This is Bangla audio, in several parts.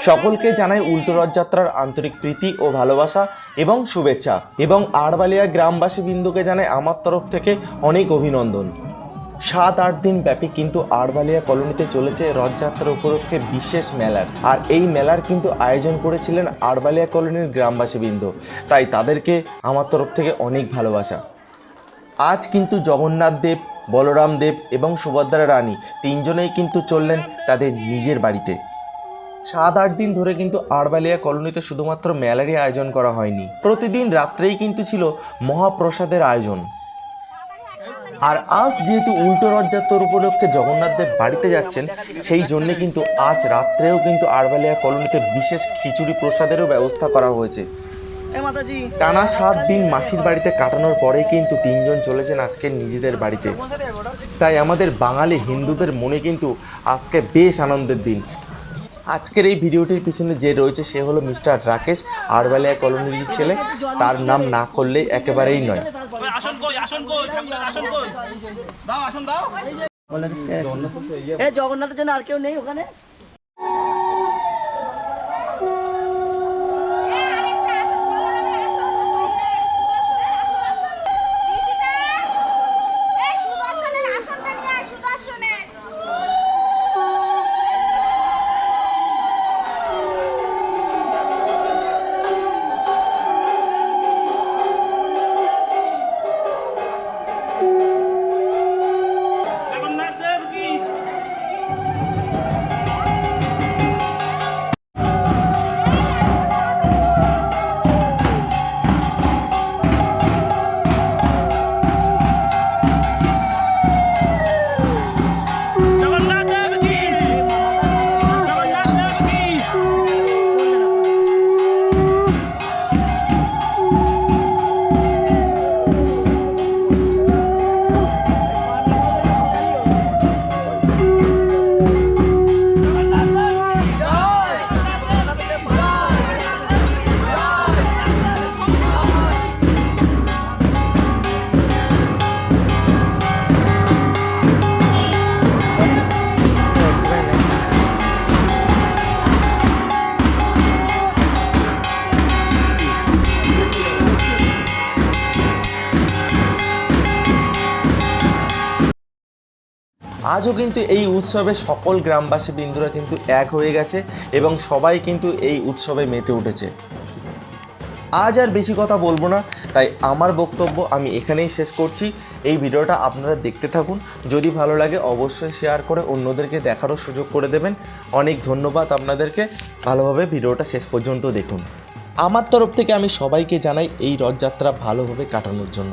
সকলকে জানাই উল্টো রথযাত্রার আন্তরিক প্রীতি ও ভালোবাসা এবং শুভেচ্ছা এবং আড়বালিয়া গ্রামবাসী বিন্দুকে জানাই আমার তরফ থেকে অনেক অভিনন্দন। সাত আট দিন ব্যাপী কিন্তু আড়বালিয়া কলোনিতে চলেছে রথযাত্রা উপলক্ষে বিশেষ মেলার। আর এই মেলার কিন্তু আয়োজন করেছিলেন আড়বালিয়া কলোনির গ্রামবাসী বৃন্দ। তাই তাদেরকে আমার তরফ থেকে অনেক ভালোবাসা। আজ কিন্তু জগন্নাথ দেব, বলরাম দেব এবং সুভদ্রা রানী তিনজনেই কিন্তু চললেন তাদের নিজের বাড়িতে। সাত আট দিন ধরে কিন্তু আড়বালিয়া কলোনিতে শুধুমাত্র মেলারই আয়োজন করা হয়নি। প্রতিদিন রাত্রেই কিন্তু ছিল মহাপ্রসাদের আয়োজন। আর আজ যেহেতু উল্টো রথযাত্রার উপলক্ষে জগন্নাথ দেব বাড়িতে যাচ্ছেন সেই জন্যে কিন্তু আজ রাত্রেও কিন্তু আড়বালিয়া কলোনিতে বিশেষ খিচুড়ি প্রসাদেরও ব্যবস্থা করা হয়েছে। টানা সাত দিন মাসির বাড়িতে কাটানোর পরেই কিন্তু তিনজন চলেছেন আজকে নিজেদের বাড়িতে। তাই আমাদের বাঙালি হিন্দুদের মনে কিন্তু আজকে বেশ আনন্দের দিন। আজকের এই ভিডিওটির পিছনে যে রয়েছে সে হলো মিস্টার রাকেশ আরবালিয়া কলোনির ছেলে। তার নাম না করলে একেবারেই নয়। ওই আসন কই আসন কই ঠাকুরের আসন কই? দাও আসন দাও। এ জগন্নাথের জন্য আর কেউ নেই ওখানে? আজও কিন্তু এই উৎসবে সকল গ্রামবাসী বিন্দুরা কিন্তু এক হয়ে গেছে এবং সবাই কিন্তু এই উৎসবে মেতে উঠেছে। আজ আর বেশি কথা বলব না, তাই আমার বক্তব্য আমি এখানেই শেষ করছি। এই ভিডিওটা আপনারা দেখতে থাকুন। যদি ভালো লাগে অবশ্যই শেয়ার করে অন্যদেরকে দেখারও সুযোগ করে দেবেন। অনেক ধন্যবাদ আপনাদেরকে। ভালোভাবে ভিডিওটা শেষ পর্যন্ত দেখুন। আমার তরফ থেকে আমি সবাইকে জানাই এই রথযাত্রা ভালোভাবে কাটানোর জন্য।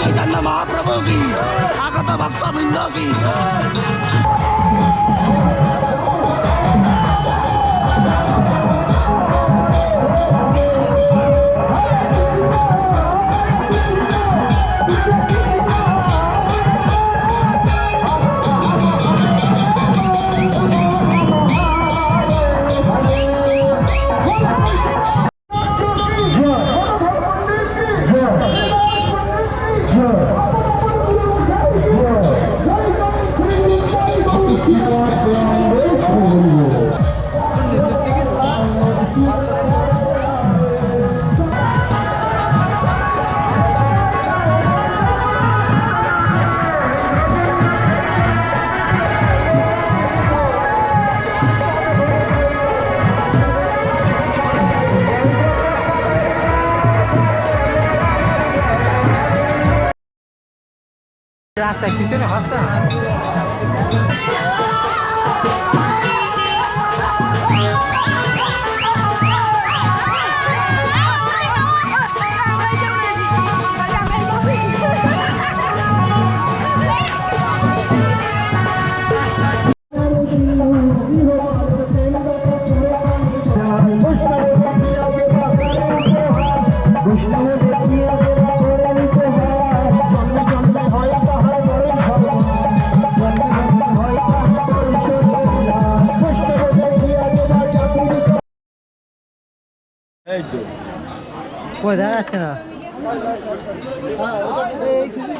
चैतन्य महाप्रभु की आगत भक्त बिंदो की রাস্তায় পিছনে হচ্ছে না কই